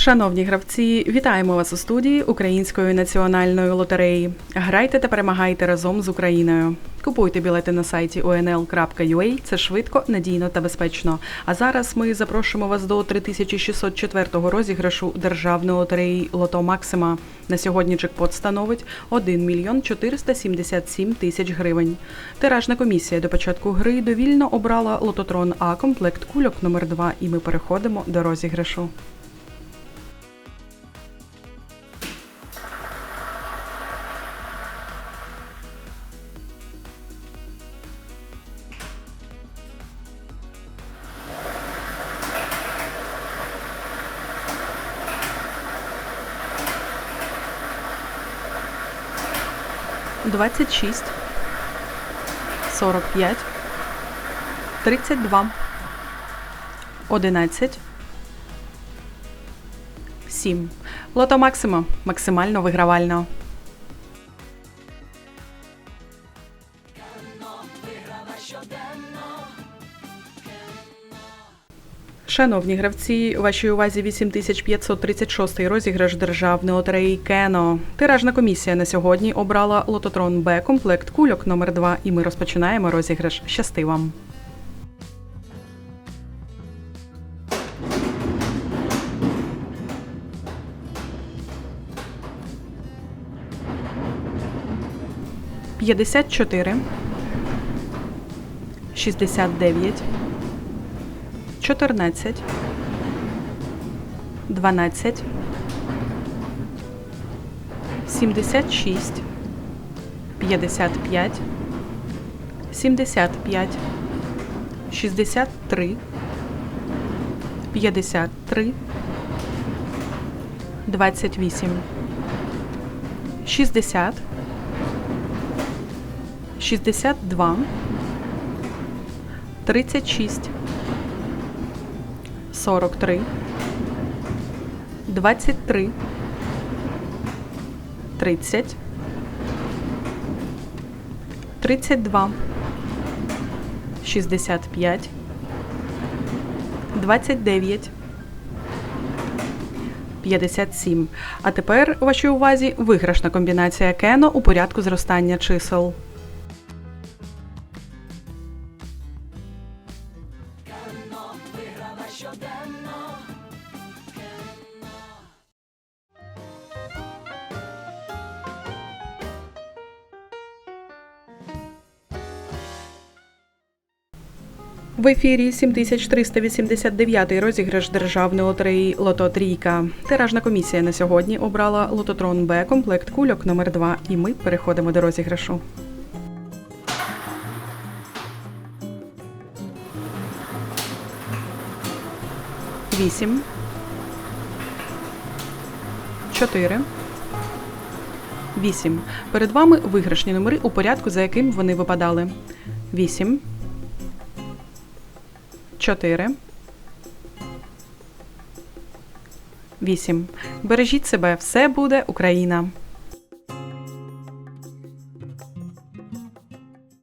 Шановні гравці, вітаємо вас у студії Української національної лотереї. Грайте та перемагайте разом з Україною. Купуйте білети на сайті onl.ua. Це швидко, надійно та безпечно. А зараз ми запрошуємо вас до 3604 розіграшу державної лотереї Лото Максима. На сьогодні джекпот становить 1 мільйон 477 тисяч гривень. Тиражна комісія до початку гри довільно обрала лототрон А комплект кульок номер 2 і ми переходимо до розіграшу. Двадцять шість, сорок п'ять, тридцять два, одинадцять, сім. Лото Максима. Максимально вигравально. Шановні гравці, у вашій увазі 8536 розіграш державної лотереї Кено. Тиражна комісія на сьогодні обрала лототрон Б комплект кульок номер 2 і ми розпочинаємо розіграш. Щасти вам! П'ятдесят чотири, шістдесят дев'ять, 14, 12, 76, 55, 75, 63, 53, 28, 60, 62, 36, 43, 23, 30, 32, 65, 29, 57. А тепер вашій увазі виграшна комбінація кено у порядку зростання чисел. В ефірі 7389 розіграш державної лотереї Лото Трійка. Тиражна комісія на сьогодні обрала лототрон Б комплект кульок номер 2 і ми переходимо до розіграшу. Вісім. Чотири. Вісім. Перед вами виграшні номери у порядку, за яким вони випадали. Вісім. 4. 8. Бережіть себе, все буде Україна.